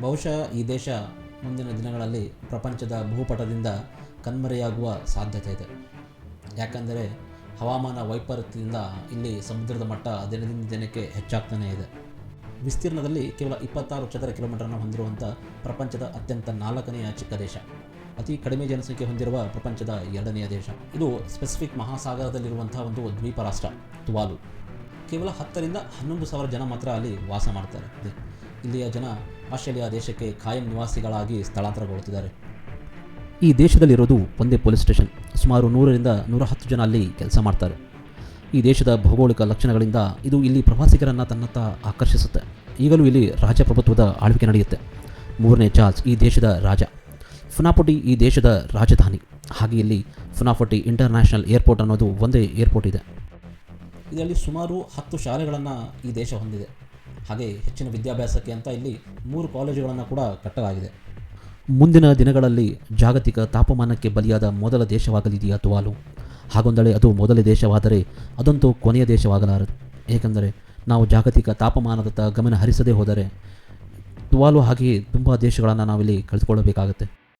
ಬಹುಶಃ ಈ ದೇಶ ಮುಂದಿನ ದಿನಗಳಲ್ಲಿ ಪ್ರಪಂಚದ ಭೂಪಟದಿಂದ ಕಣ್ಮರೆಯಾಗುವ ಸಾಧ್ಯತೆ ಇದೆ. ಯಾಕಂದರೆ ಹವಾಮಾನ ವೈಪರೀತ್ಯದಿಂದ ಇಲ್ಲಿ ಸಮುದ್ರದ ಮಟ್ಟ ದಿನದಿಂದ ದಿನಕ್ಕೆ ಹೆಚ್ಚಾಗ್ತಾನೇ ಇದೆ. ವಿಸ್ತೀರ್ಣದಲ್ಲಿ ಕೇವಲ ಇಪ್ಪತ್ತಾರು ಚದರ ಕಿಲೋಮೀಟರ್ನ ಹೊಂದಿರುವಂಥ ಪ್ರಪಂಚದ ಅತ್ಯಂತ ನಾಲ್ಕನೆಯ ಚಿಕ್ಕ ದೇಶ. ಅತಿ ಕಡಿಮೆ ಜನಸಂಖ್ಯೆ ಹೊಂದಿರುವ ಪ್ರಪಂಚದ ಎರಡನೆಯ ದೇಶ. ಇದು ಸ್ಪೆಸಿಫಿಕ್ ಮಹಾಸಾಗರದಲ್ಲಿರುವಂಥ ಒಂದು ದ್ವೀಪ ರಾಷ್ಟ್ರ ತುವಾಲು. ಕೇವಲ ಹತ್ತರಿಂದ ಹನ್ನೊಂದು ಸಾವಿರ ಜನ ಮಾತ್ರ ಅಲ್ಲಿ ವಾಸ ಮಾಡ್ತಾರೆ. ಇಲ್ಲಿಯ ಜನ ಆಸ್ಟ್ರೇಲಿಯಾ ದೇಶಕ್ಕೆ ಖಾಯಂ ನಿವಾಸಿಗಳಾಗಿ ಸ್ಥಳಾಂತರಗೊಳ್ಳುತ್ತಿದ್ದಾರೆ. ಈ ದೇಶದಲ್ಲಿರೋದು ಒಂದೇ ಪೊಲೀಸ್ ಸ್ಟೇಷನ್. ಸುಮಾರು ನೂರರಿಂದ ನೂರ ಹತ್ತು ಜನ ಅಲ್ಲಿ ಕೆಲಸ ಮಾಡ್ತಾರೆ. ಈ ದೇಶದ ಭೌಗೋಳಿಕ ಲಕ್ಷಣಗಳಿಂದ ಇದು ಇಲ್ಲಿ ಪ್ರವಾಸಿಗರನ್ನು ತನ್ನತ್ತ ಆಕರ್ಷಿಸುತ್ತೆ. ಈಗಲೂ ಇಲ್ಲಿ ರಾಜಪ್ರಭುತ್ವದ ಆಳ್ವಿಕೆ ನಡೆಯುತ್ತೆ. ಮೂರನೇ ಚಾರ್ಜ್ ಈ ದೇಶದ ರಾಜ. ಫುನಾಪೊಟಿ ಈ ದೇಶದ ರಾಜಧಾನಿ. ಹಾಗೆ ಇಲ್ಲಿ ಫುನಾಪೊಟಿ ಇಂಟರ್ನ್ಯಾಷನಲ್ ಏರ್ಪೋರ್ಟ್ ಅನ್ನೋದು ಒಂದೇ ಏರ್ಪೋರ್ಟ್ ಇದೆ. ಇದರಲ್ಲಿ ಸುಮಾರು ಹತ್ತು ಶಾಲೆಗಳನ್ನು ಈ ದೇಶ ಹೊಂದಿದೆ. ಹಾಗೆ ಹೆಚ್ಚಿನ ವಿದ್ಯಾಭ್ಯಾಸಕ್ಕೆ ಅಂತ ಇಲ್ಲಿ ಮೂರು ಕಾಲೇಜುಗಳನ್ನು ಕೂಡ ಕಟ್ಟಲಾಗಿದೆ. ಮುಂದಿನ ದಿನಗಳಲ್ಲಿ ಜಾಗತಿಕ ತಾಪಮಾನಕ್ಕೆ ಬಲಿಯಾದ ಮೊದಲ ದೇಶವಾಗಲಿದೆಯಾ ತುವಾಲು? ಹಾಗೊಂದಳೆ ಅದು ಮೊದಲ ದೇಶವಾದರೆ ಅದಂತೂ ಕೊನೆಯ ದೇಶವಾಗಲಾರದು. ಏಕೆಂದರೆ ನಾವು ಜಾಗತಿಕ ತಾಪಮಾನದತ್ತ ಗಮನ ಹರಿಸದೇ ಹೋದರೆ ತುವಾಲು ಹಾಗೆಯೇ ತುಂಬ ದೇಶಗಳನ್ನು ನಾವಿಲ್ಲಿ ಕಳೆದುಕೊಳ್ಳಬೇಕಾಗತ್ತೆ.